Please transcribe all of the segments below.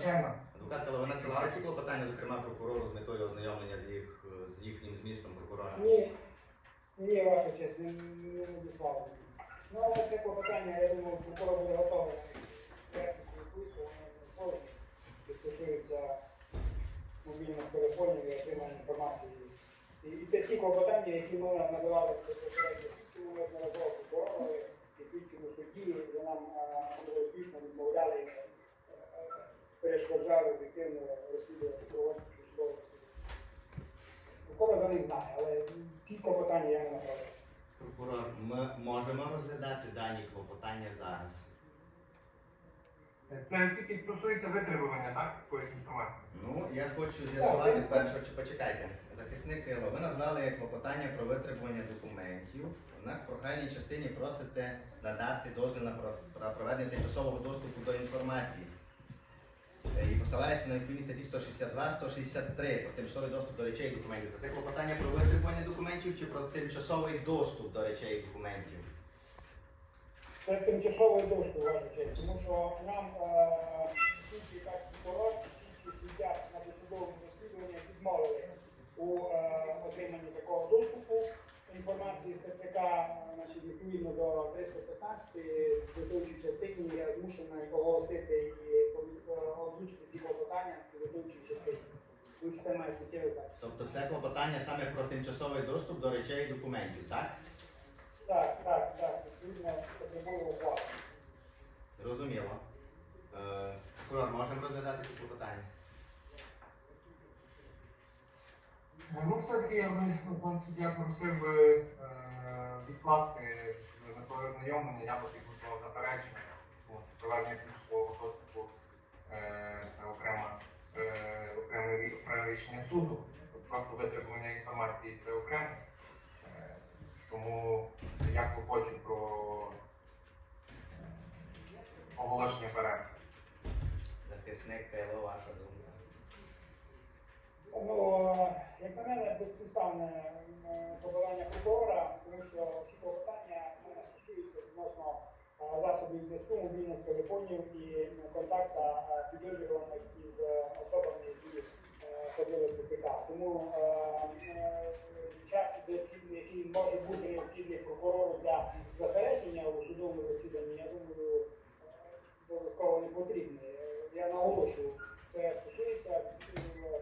звичайно. Адвокат, але ви надсилали ці клопотання, зокрема прокурору з метою ознайомлення з їх з їхнім змістом прокурора. Ні, ні, ваша честь, не, не надіслав. Ну, але це клопотання, я думаю, прокурор буде готовий. Техніку якусь, вони що мобільних телефонів і отримання інформації. І, і це ті клопотання, які ми надавали безпосередньо слідчому неодноразово прокуророві і слідчому судді, і нам е, успішно відмовляли, перешкоджали об'єктивно розслідувати проводити розслідування. Прокурор за них знає, але ці клопотання я не направляю. Прокурор, ми можемо розглядати дані клопотання зараз. Це тільки стосується витребування, так, якоїсь інформації. Ну, я хочу з'ясувати перше, чи почекайте. Захисник Кирило, ви назвали клопотання про витребування документів. Однак в прохальній частині просите надати дозвіл на про- про проведення тимчасового доступу до інформації. Е, І посилається на відповідні статті 162, 163 про тимчасовий доступ до речей і документів. Це клопотання про витребування документів чи про тимчасовий доступ до речей і документів? Це тимчасовий доступ, ваша честь, тому що нам слідчі так прокурор, слідчі суддя на досудовому розслідуванні відмовили у е, отриманні такого доступу інформації з ТЦК, значить, відповідно до 315 підготовчій частині я змушений оголосити і озвучити ці клопотання в підготовчій частині. Тобто це клопотання саме про тимчасовий доступ до речей і документів, так? Так, так, так, відповідно потребує уваги. Зрозуміло. Е, прокурор, можемо розглядати ці клопотання? Ну, все-таки я би, суддя просив би відкласти метою ознайомлення, я би підготував заперечення, тому що проведення тимчасового доступу е, це окрема, е, окреме, рішення суду. Просто витребування інформації це окремо. Е, тому я клопочу про оголошення перерви. Захисник Кайло, ваша думка. Ну, як на мене, безпідставне м, подавання прокурора, тому що всі клопотання мене стосуються відносно засобів зв'язку, мобільних телефонів і контакта а, підозрюваних із е, особами, які е, ходили в ТЦК. Тому е, е, час, який може бути необхідний прокурору для заперечення у судовому засіданні, я думаю, е, додатково не потрібний. Е, Я наголошую, це стосується е,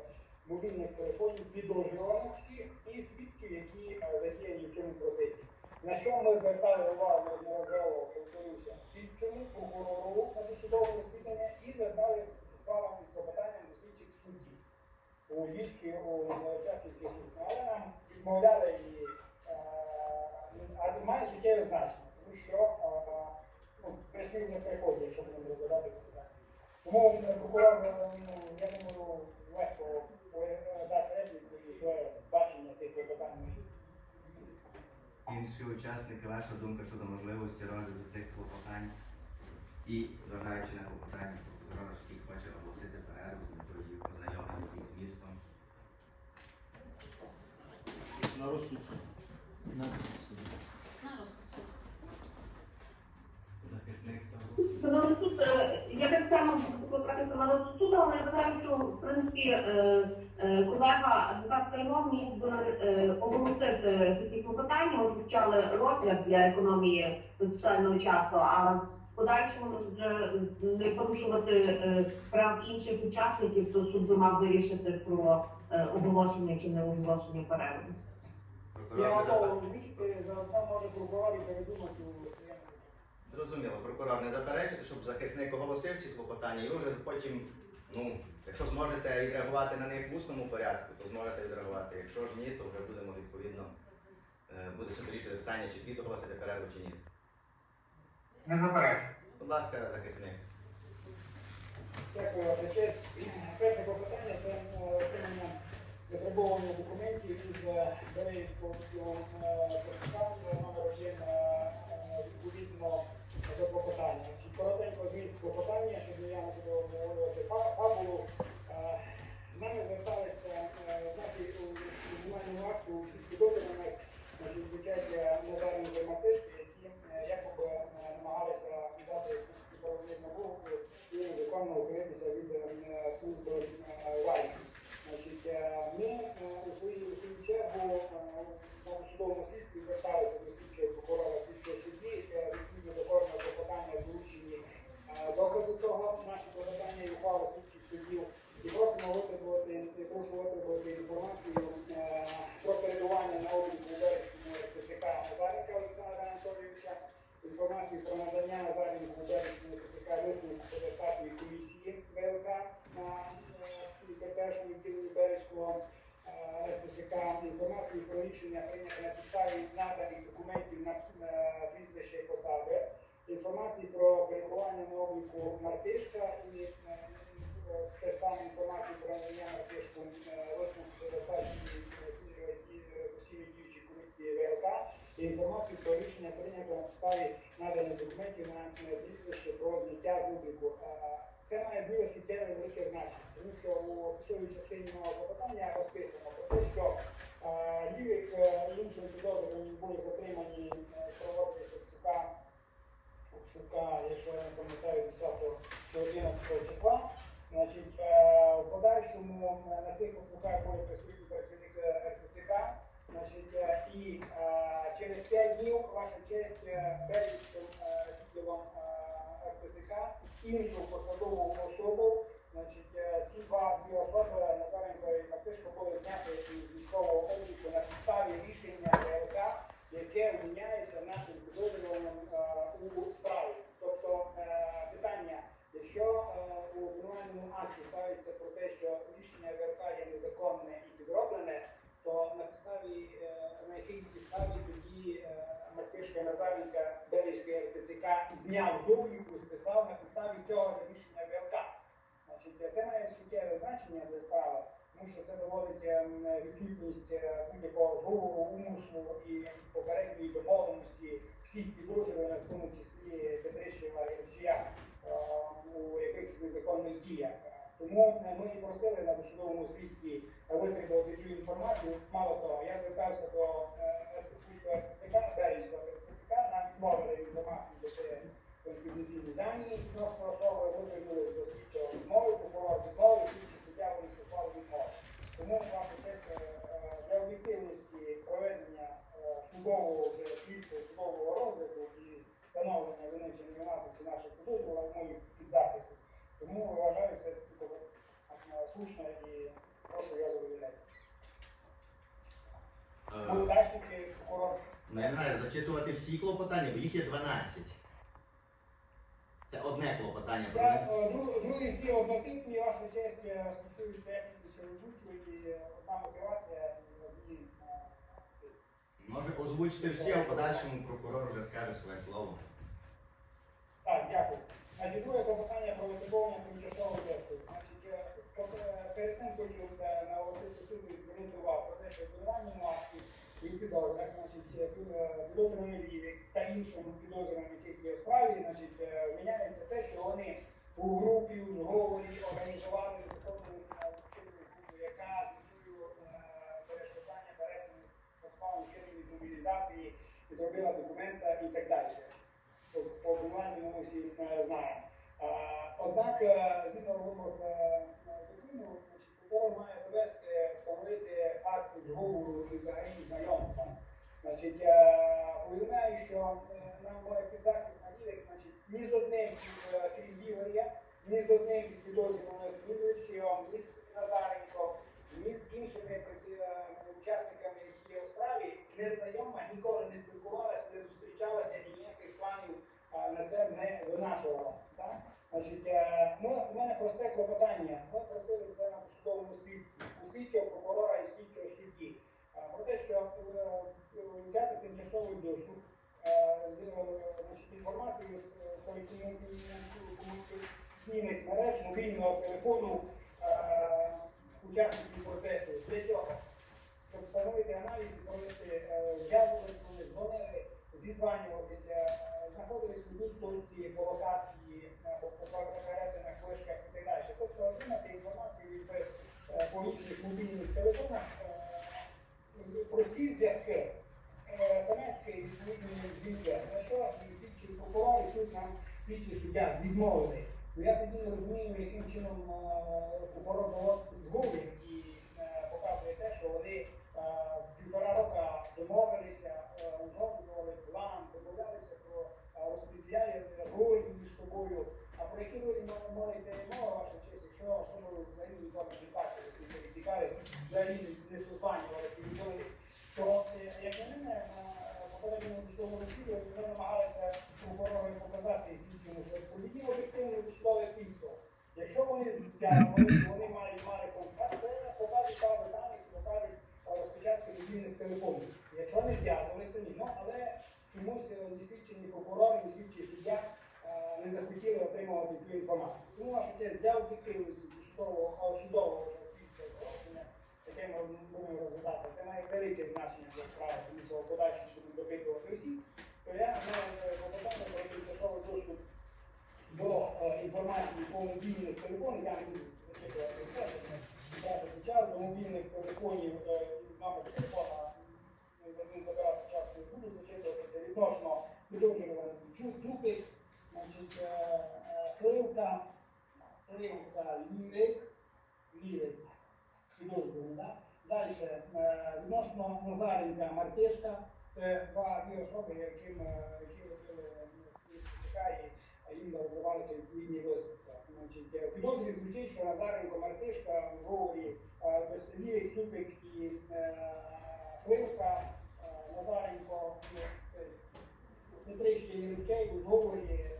мобільних телефонів підозрюваних всіх і свідків, які е, задіяні в цьому процесі. На що ми звертали увагу неодноразово, повторюся, слідчому прокурору на досудовому розслідуванні і звертали з справами з клопотанням до слідчих суддів у Львівській, у. Але нам відмовляли і е, а це має суттєве значення, тому що е, ну, поясню вже приходять, якщо будемо розглядати питання. Тому е, прокурор, ну, я думаю, легко бачення цих клопотань. Інші учасники, ваша думка щодо можливості розгляду цих клопотань і, зважаючи на клопотання прокурора, який хоче оголосити перерву з метою їх ознайомлення з їх змістом. На розсуд. На розсуд. На розсуд. Захисник став. Шановний суд, е, я так само буду викликати сама до але я вважаю, що в принципі е, колега адвокат Кайло міг би е, оголосити такі клопотання, ми почали розгляд для економії процесуального часу, а в подальшому вже не порушувати е, прав інших учасників, то суд би мав вирішити про е, оголошення чи не оголошення перерви. Я може прокурор і передумати. Зрозуміло, прокурор не заперечити, щоб захисник оголосив ці клопотання, і вже потім, ну, якщо зможете відреагувати на них в усному порядку, то зможете відреагувати. Якщо ж ні, то вже будемо відповідно, е, буде суд вирішити питання, чи слід оголосити перерву, чи ні. Не заперечую. Будь ласка, захисник. Дякую. Перше клопотання це е, отримання витребування документів із Береївського номер один е, е, відповідно до клопотання. Значить, Коротенько зміст клопотання, щоб я не буду говорити фа- фабулу. Е, З нами зверталися е, знаки у візуальному акту у всіх підозрюваних, значить, звучать Назаренко Матишки, які е, якоби е, намагалися дати правовірну вимогу і незаконно укритися від е, служби е, варті. Значить, е, ми е, у своїй у свою чергу е, на судовому слідстві зверталися до слідчого прокурора слідчого судді, е, відповідно до кожного клопотання долучені е, докази того, наші клопотання і ухвали слідчих суддів. І просимо витребувати, і прошу витребувати інформацію е, про перебування на обліку у Берегському РТЦК Назаренка Олександра Анатолійовича, інформацію про надання Назаренку у Берегському РТЦК висновку податкової комісії ВЛК на е, першому відділенні Берегського е, РТЦК, інформацію про рішення прийняте на підставі наданих прізвище і посади, інформацію про перебування на обліку Мартишка і е, е, те саме інформацію про надання Мартишку висновку постійної діючої комісії ВЛК, і інформацію про рішення прийнято на підставі наданих документів на прізвище про зняття з обліку. Це має дуже суттєве велике значення, тому що у писовій частині мого запитання розписано про те, що е, інші підозрювані були затримані е, проводити Шевчука, Шевчука, якщо я не пам'ятаю, 10 чи 11 числа. Значить, е, в подальшому е, на цих окружках були присутні працівник РТЦК. Значить, і через 5 днів, ваша честь, е, відділом РТЦК іншу посадову особу. Значить, два дві особи Назаренко Мартишко були зняті із військового обліку на підставі рішення ВЛК, яке вміняється нашим підозрюваним е, у справі. Тобто е, питання, якщо е, у обвинувальному акті ставиться про те, що рішення ВЛК є незаконне і підроблене, то на підставі на якій підставі тоді Мартишка Назаренка Бережський РТЦК зняв з списав на підставі цього рішення ВЛК. Значить, це має суттєве значення для справи, тому що це доводить ем, відсутність е, будь-якого зговору, умислу і попередньої домовленості всіх підозрюваних, в тому числі Петрищева і Речія, у якихось незаконних діях. Тому е, ми просили на досудовому слідстві витребувати цю інформацію. Мало того, я звертався до е, служби РТЦК, Березького РТЦК, нам відмовили інформацію, бо це конфіденційні дані, просто особи витребували до слідчого відмови, прокурор відмови, слідчі суддя вони склали. Тому ваша честь е, е, для об'єктивності проведення е, судового вже слідства, судового розгляду і встановлення вини чи невинуватості наших підозрюваних моїх підзахисів. Тому вважаю це слушно і прошу його задовольнити. Е, Дальше чи прокурор? Ну, не знаю, зачитувати всі клопотання, бо їх є 12. Це одне клопотання про внесення. е, Другі всі однотипні, ваша честь е, стосуються якості озвучу і одна мотивація і одні. Може озвучити всі, а в подальшому прокурор вже скаже своє слово. Так, дякую. Значить, друге клопотання про витребування тимчасового тесту. Значить, е, перед цим хочу наголосити суду і звернути увагу про те, що в обвинувальному акті і в підозрах, значить, е, е, підозрюваний Лівік та іншим підозрюваним, які є в справі, значить, е, міняється те, що вони у групі, у зговорі організували законну е, групу, яка е, перешкоджання перетину так вчинення мобілізації підробила документа і так далі по- по ми всі е, знаємо. Однак, телефону е, учасників процесу. Для цього, щоб встановити аналіз і провести е, зв'язувались, вони дзвонили, зізванювалися, е, знаходились в одній точці по локації, по на книжках і так далі. Тобто отримати інформацію з е, помічних мобільних телефонах прості зв'язки. СМС-ки відповідні звідки, на що слідчий прокурор і суть нам слідчий суддя відмовили. Ну, Я тоді не розумію, яким чином прокурор згоди і е, показує те, що вони е, півтора року домовилися, е, узгоджували план, домовлялися про е, розподіляє ролі між собою. А про які ролі мо- може йти мова, ваша честь, якщо особи взагалі ніколи не бачили, не пересікалися, взагалі не созванювалися, нічого не то, е, як на мене, на попередньому судовому розслідуванні ми намагалися прокурору показати слідчому, що події об'єктивне судове слідство. Якщо вони зв'язувалися, вони мають мали контакт, це покажуть бази даних і покажуть е, розпочатку мобільних телефонів. Якщо не зв'язувалися, то ні. Ну, але чомусь е, ні слідчий, ні прокурор, ні слідчий суддя е, не захотіли отримувати цю інформацію. Тому ваша честь для об'єктивності судового, е, судового вже слідства провадження, яке ми будемо це має велике значення для справи, тому що в подальшому будемо допитувати усіх, то я маю клопотання про тимчасовий доступ до е, інформації по мобільних телефонах, я не буду зачитувати щоб час, до мобільних телефонів, е, номер телефона не не забирати час не буду зачитуватися відносно підозрюваних Джупик, значить, е, е, Сливка, Сливка Лірик, Лірик, підозрюваний, да? Далі, е, відносно Назаренка Мартишка, це два дві особи, яким, е, які робили чекає, а їм розривалися відповідні висновки. Е, підозрі звучить, що Назаренко Мартишка в говорі Веселій, Цупик і е, Сливка, е, Назаренко і е, і Речей у зговорі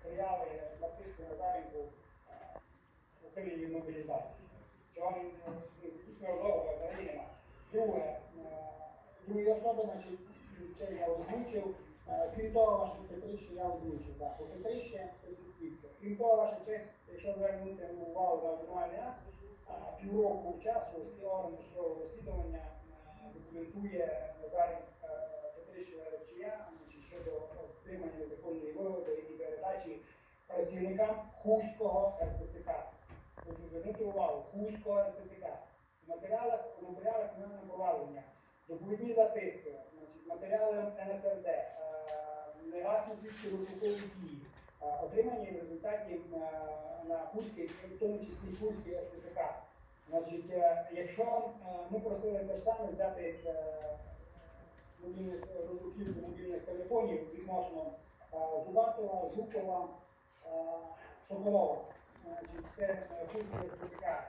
сприяли Мартишку Назаренку е, ухилі мобілізації. Цього не- ну, їхнього договору взагалі немає. Друге, е, другі особи, значить, це я озвучив. Е, Крім того, ваша Петрища я озвучив. Так, по Петрища це свідки. Крім того, ваша честь, якщо звернути увагу на обвинувальний акт, півроку часу всі органи судового розслідування е, документує Назарій е, Петрищева Речія щодо отримання незаконної вигоди і передачі працівникам Хуського РТЦК. Хочу звернути увагу, Хуського РТЦК. Матеріалах, в матеріалах кримінального провадження, доповідні записки, значить, матеріали НСРД, е, негласні слідчі розшукові дії, е, отримані в результаті е, на Хуській, в тому числі Хуській РТЦК. Значить, якщо ми просили те ж саме взяти мобільних розрухівки мобільних телефонів відносно Зубатова, Жукова, Соколова. Значить, це е, Хуський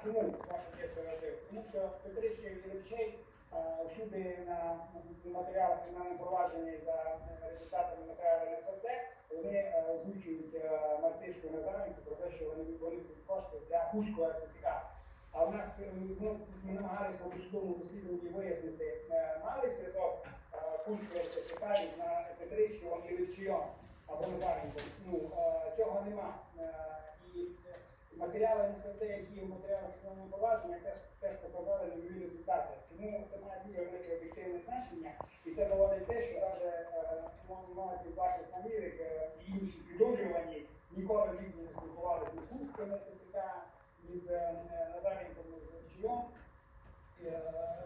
Чому ваша честь робив? Тому що Петрища і Речей е, всюди на матеріалах кримінального провадження за е, результатами матеріалів НСРД вони озвучують Мартишку Назаренко про те, що вони вони кошти для Хуського РТЦК. А в нас ну, ми намагалися у судовому розслідуванні вияснити, мали зв'язок РТЦК із на Петрищевом і Речієм або Назаренко. Ну, цього нема. Е, е, матеріали НСРД, які є в матеріалах кримінального провадження, теж, теж показали нові результати. Тому це має дуже велике об'єктивне значення, і це доводить те, що навіть мовити захист Амірик е, і інші підозрювані ніколи в житті не спілкувалися з Курським ТСК, ні з е, Назаренком, з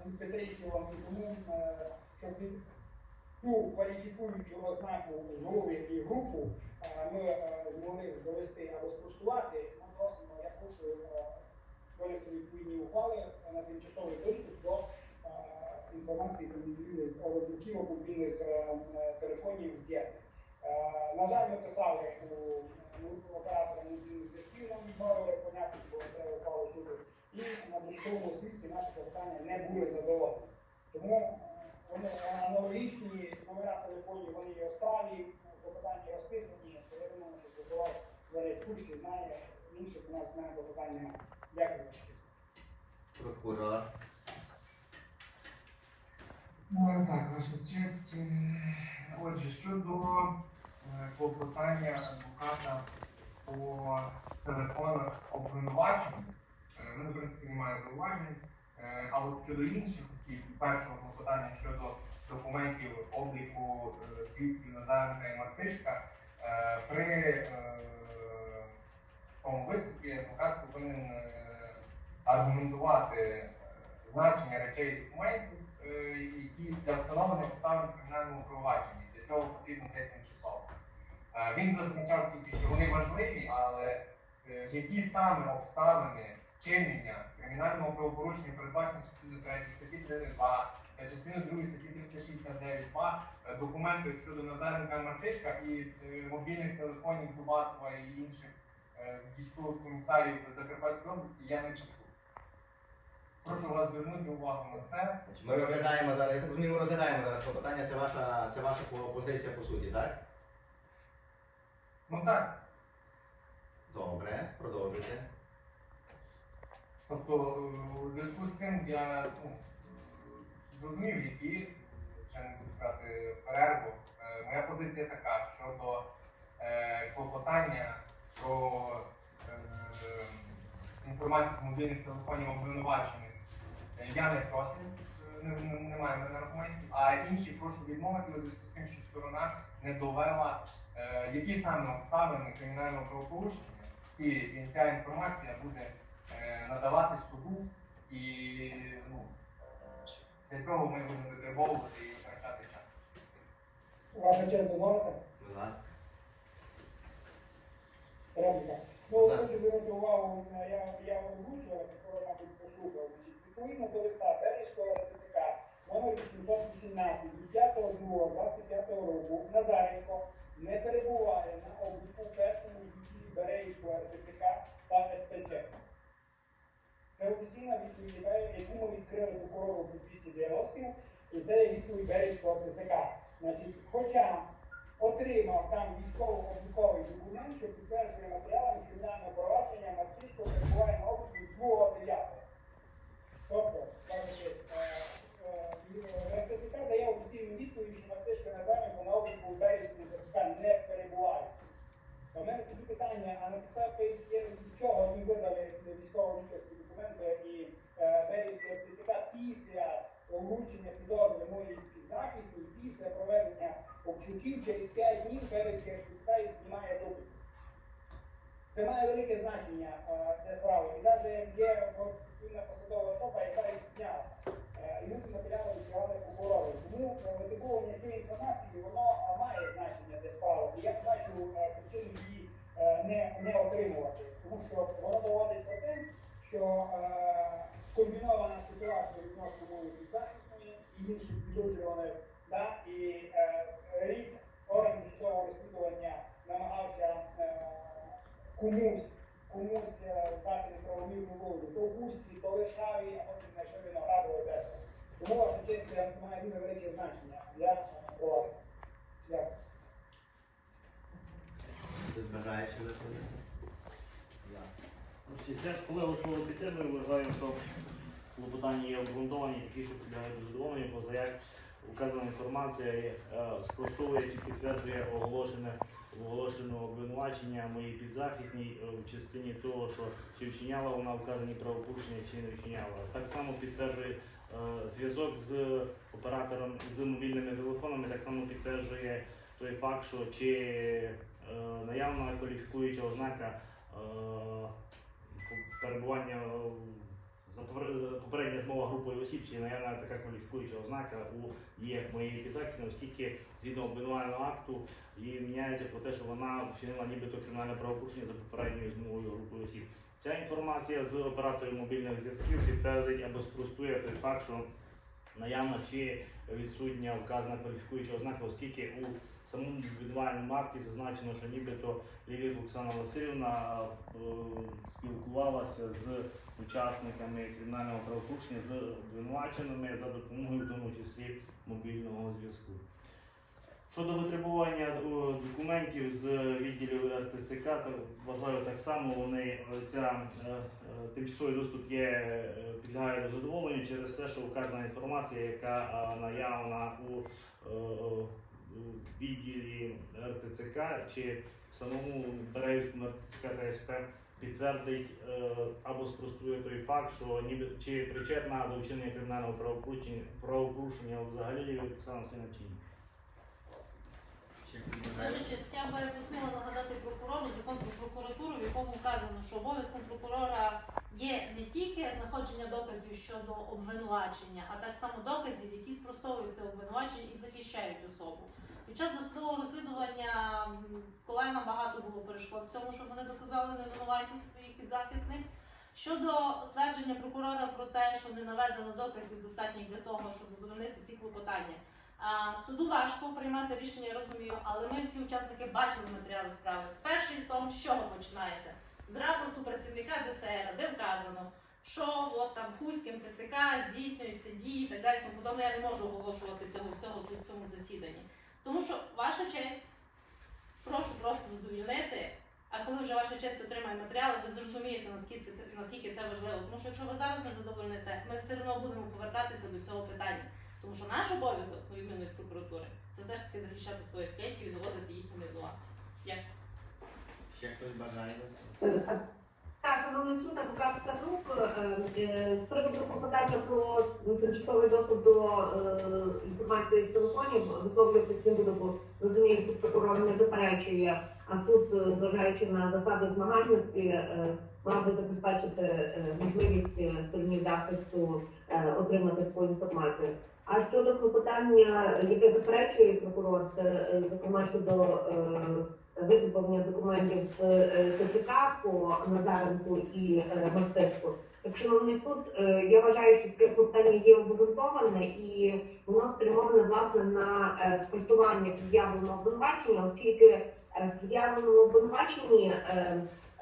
ні з Петрищевом, і тому, е, щоб ту кваліфікуючу ознаку зговір і групу е, ми е, змогли довести або спростувати, ми просимо, я прошу е, винести відповідні ухвали на тимчасовий доступ до інформації про роздруківок мобільних телефонів з'єднань. На жаль, ми писали у оператора мобільних зв'язків, нам відмовили понятно, бо це ухвалу суду, і на досудовому слідстві наші запитання не були задоволені. Тому вони аналогічні номера телефонів, вони є у справі, клопотання розписані, то я думаю, що прокурор зараз в курсі знає, інших у нас мене клопотань. Дякую. Прокурор. Ну, так, ваша честь. Отже, щодо е, клопотання адвоката по телефонах обвинувачень, е, ну, в принципі, немає зауважень. Е, А от щодо інших осіб, першого клопотання щодо документів обліку е, свідків Назаренка і Мартишка, е, при своєму виступі адвокат повинен аргументувати значення речей документів, які для встановлення обставин кримінального провадження, для чого потрібно це тимчасово. Він зазначав тільки, що вони важливі, але які саме обставини вчинення кримінального правопорушення передбачені частиною 3 статті 32, та частиною 2 статті 369 е, документи щодо Назаренка Мартишка і е, мобільних телефонів Зубатова і інших е, військових комісарів Закарпатської області я не почув. Прошу вас звернути увагу на це. Ми розглядаємо зараз, я так розумію, ми розглядаємо зараз клопотання, це ваша, це ваша по- позиція по суті, так? Ну так, Добре, продовжуйте. Тобто е, у зв'язку з цим я ну, зрозумів, які ще не буду брати перерву. Е, Моя позиція така щодо е, клопотання про е, інформацію з мобільних телефонів обвинувачених. Е, Я не проти, не, не, не маю аргументів, а інші прошу відмовити у зв'язку з тим, що сторона не довела, е, які саме обставини кримінального правопорушення ці, ця інформація буде надавати суду і ну, для цього ми будемо витребовувати і втрачати час. Ваша честь дозволите? Будь ласка. Репліка. Ну, хочу звернути увагу, е, я, я озвучував, якщо, мабуть, послухав. Відповідно до листа Бережського РТСК номер 818 від 5.2.25 року Назаренко не перебуває на обліку першому відділі Бережського РТСК та СПЧ. Це офіційна відповідь, яку ми відкрили прокурору по 290 і це є відповідь Бережського РТСК. Значить, хоча отримав там військово-обліковий документ, що підтверджує матеріалами кримінального провадження Мартишко перебуває на обліку 2.9. Тобто, кажучи, РТСК дає офіційну відповідь, що Мартишко Назаренко на обліку в Березькому РТСК не перебуває. У мене тоді питання, а на підставі чого ви видали і е, Березький після вручення підозри моїй підзахисній, після проведення обшуків через 5 днів Березький РТСК їх знімає допит. Це має велике значення е, для справи. І навіть є посадова особа, яка їх зняла. Е, І ми ці матеріали відкривали прокурори. Тому е, витиковування цієї інформації воно е, має значення для справи. І я бачу е, причини її е, не, не отримувати. Тому що воно доводить про те, що е, комбінована ситуація відносно моєї підзахисної і інших підозрюваних, да, і е, рік органів судового розслідування намагався е, комусь, комусь е, дати неправомірну волю, то в Гурсі, то в Варшаві, а потім на ще Виноградово теж. Тому ваша честь має дуже велике значення для влади. Дякую. Ти бажаєш ще Я колегу підтримую, вважаю, що клопотання є обґрунтовані, такі, що підлягають до задоволення, поза як указана інформація е, спростовує чи підтверджує оголошене оголошене обвинувачення моїй підзахисній е, в частині того, що чи вчиняла вона вказані правопорушення, чи не вчиняла. Так само підтверджує е, зв'язок з оператором з мобільними телефонами, так само підтверджує той факт, що чи е, наявна кваліфікуюча ознака е, перебування за попередня змова групою осіб, чи наявна така кваліфікуюча ознака у є моєї підзахисної, оскільки згідно обвинувального акту її міняється про те, що вона вчинила нібито кримінальне правопорушення за попередньою змовою групою осіб. Ця інформація з операторів мобільних зв'язків підтвердить або спростує той факт, що наявна чи відсутня вказана кваліфікуюча ознака, оскільки у самому обвинувальному акті зазначено, що нібито Лілія Оксана Васильівна е, спілкувалася з учасниками кримінального правопорушення з обвинуваченими за допомогою, в тому числі мобільного зв'язку. Щодо витребування е, документів з відділів РТЦК, то вважаю так само, вони ця е, тимчасовий доступ є підлягає до задоволення через те, що вказана інформація, яка наявна у у відділі РТЦК чи в самому Берегівському РТЦК та СП підтвердить е, або спростує той факт, що ніби чи причетна до вчинення кримінального правопорушення, правопорушення взагалі Оксана Сина чи ні. Честь, я би просила нагадати прокурору закон про прокуратуру, в якому вказано, що обов'язком прокурора є не тільки знаходження доказів щодо обвинувачення, а так само доказів, які спростовують це обвинувачення і захищають особу. Під час досудового розслідування колегам багато було перешкод в цьому, щоб вони доказали невинуватість своїх підзахисних. Щодо твердження прокурора про те, що не наведено доказів достатніх для того, щоб задовольнити ці клопотання. Суду важко приймати рішення, я розумію, але ми всі учасники бачили матеріали справи. Перший з того, з чого починається? З рапорту працівника ДСР, де вказано, що от там Хуським ТЦК здійснюються дії і так далі. Тому я не можу оголошувати цього всього тут в цьому засіданні. Тому що ваша честь, прошу просто задовільнити. А коли вже ваша честь отримає матеріали, ви зрозумієте, наскільки це, наскільки це важливо. Тому що якщо ви зараз не задовольните, ми все одно будемо повертатися до цього питання. Тому що наш обов'язок, на відміну від прокуратури, це все ж таки захищати своїх клієнтів і доводити їхню невинуватість. Дякую. Ще хтось бажає? Так, шановний суд, адвокатська група е, е, з приводу клопотання про тимчасовий доступ до е, інформації з телефонів висловлюватися не буду, бо розумію, що прокурор не заперечує, а суд, зважаючи на засади змагальності, мав би забезпечити можливість стороні захисту отримати таку інформацію. А щодо клопотання, яке заперечує прокурор, це зокрема щодо видобування документів з е, ТЦК по Назаренку і е, Мартишку. Так, шановний суд, е, я вважаю, що таке питання є обґрунтоване і воно спрямоване власне на спростування пред'явленого обвинувачення, оскільки в під'явленому обвинуваченні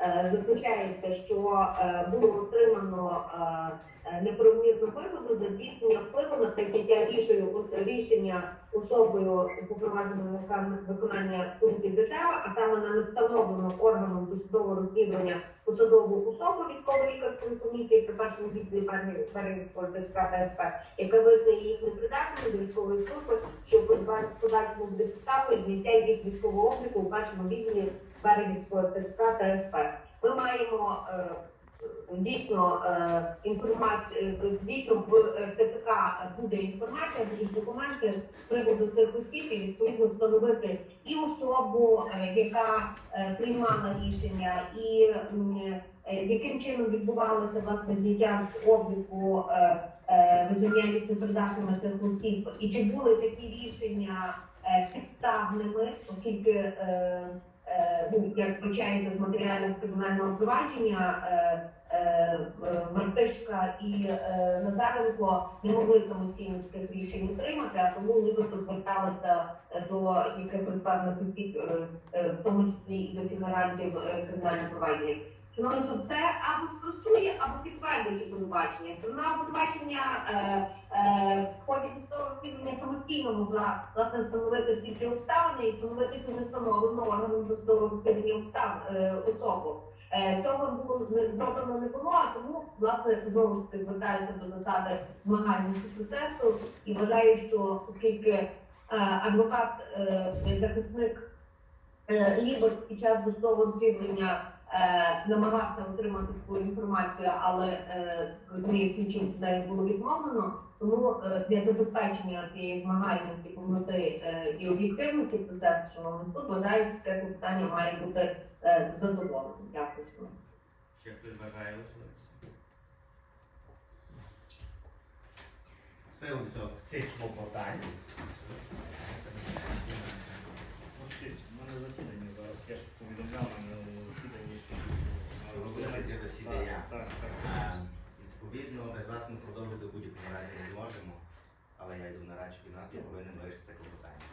зазначається, що е, було отримано е, е, неправомірну вигоду за здійснення впливу на прийняття рішення, рішення особою уповноваженою виконання функцій держави, а саме на невстановлену органом досудового розслідування посадову особу військової лікарської комісії при першому відділі перевірки ТСК та яка визнає їх непридатними до військової служби, що подальшому буде підставою зняття їх військового обліку у першому відділі Берегівського ТСК та СП. Ми маємо е, дійсно е, інформацію, дійсно в е, ТЦК буде інформація, будуть документи з приводу цих осіб і відповідно встановити і особу, е, яка е, приймала рішення, і е, яким чином відбувалося власне зняття з обліку е, е, визнання непридатними цих осіб, і чи були такі рішення е, підставними, оскільки е, е, як включається з матеріалів кримінального провадження, е, е, е, Мартишка і е, Назаренко не могли самостійно таких рішень отримати, а тому нібито зверталися е, до якихось певних осіб, е, е, в тому числі і до фігурантів е, кримінального провадження. Шановний суд, це або спростує, або підтвердить обвинувачення. Сторона обвинувачення е, е, досудового розслідування самостійно могла власне встановити всі ці обставини і встановити цю нестановлену органом досудового розслідування обстав е, особу. Е, Цього було зроблено не було, а тому власне знову ж таки звертаюся до засади змагальності процесу і вважаю, що оскільки е, адвокат, е, захисник е, Лібер під час досудового розслідування е, намагався отримати таку інформацію, але е, розумію, слідчим суддею було відмовлено. Тому е, для забезпечення цієї змагальності, повноти е, і об'єктивності процесу, шановний суд, вважаю, що це питання має бути е, задоволеним. Дякую. Ще хтось бажає висловитися? З приводу цих клопотань. Честь, у мене засідання зараз. Я ж повідомляв на минулому засіданні, що Що ви будете засідання? Так, так, так. Е, Відповідно, без вас ми продовжити в будь-якому разі не зможемо, але я йду на радчу кімнату і повинен вирішити це клопотання.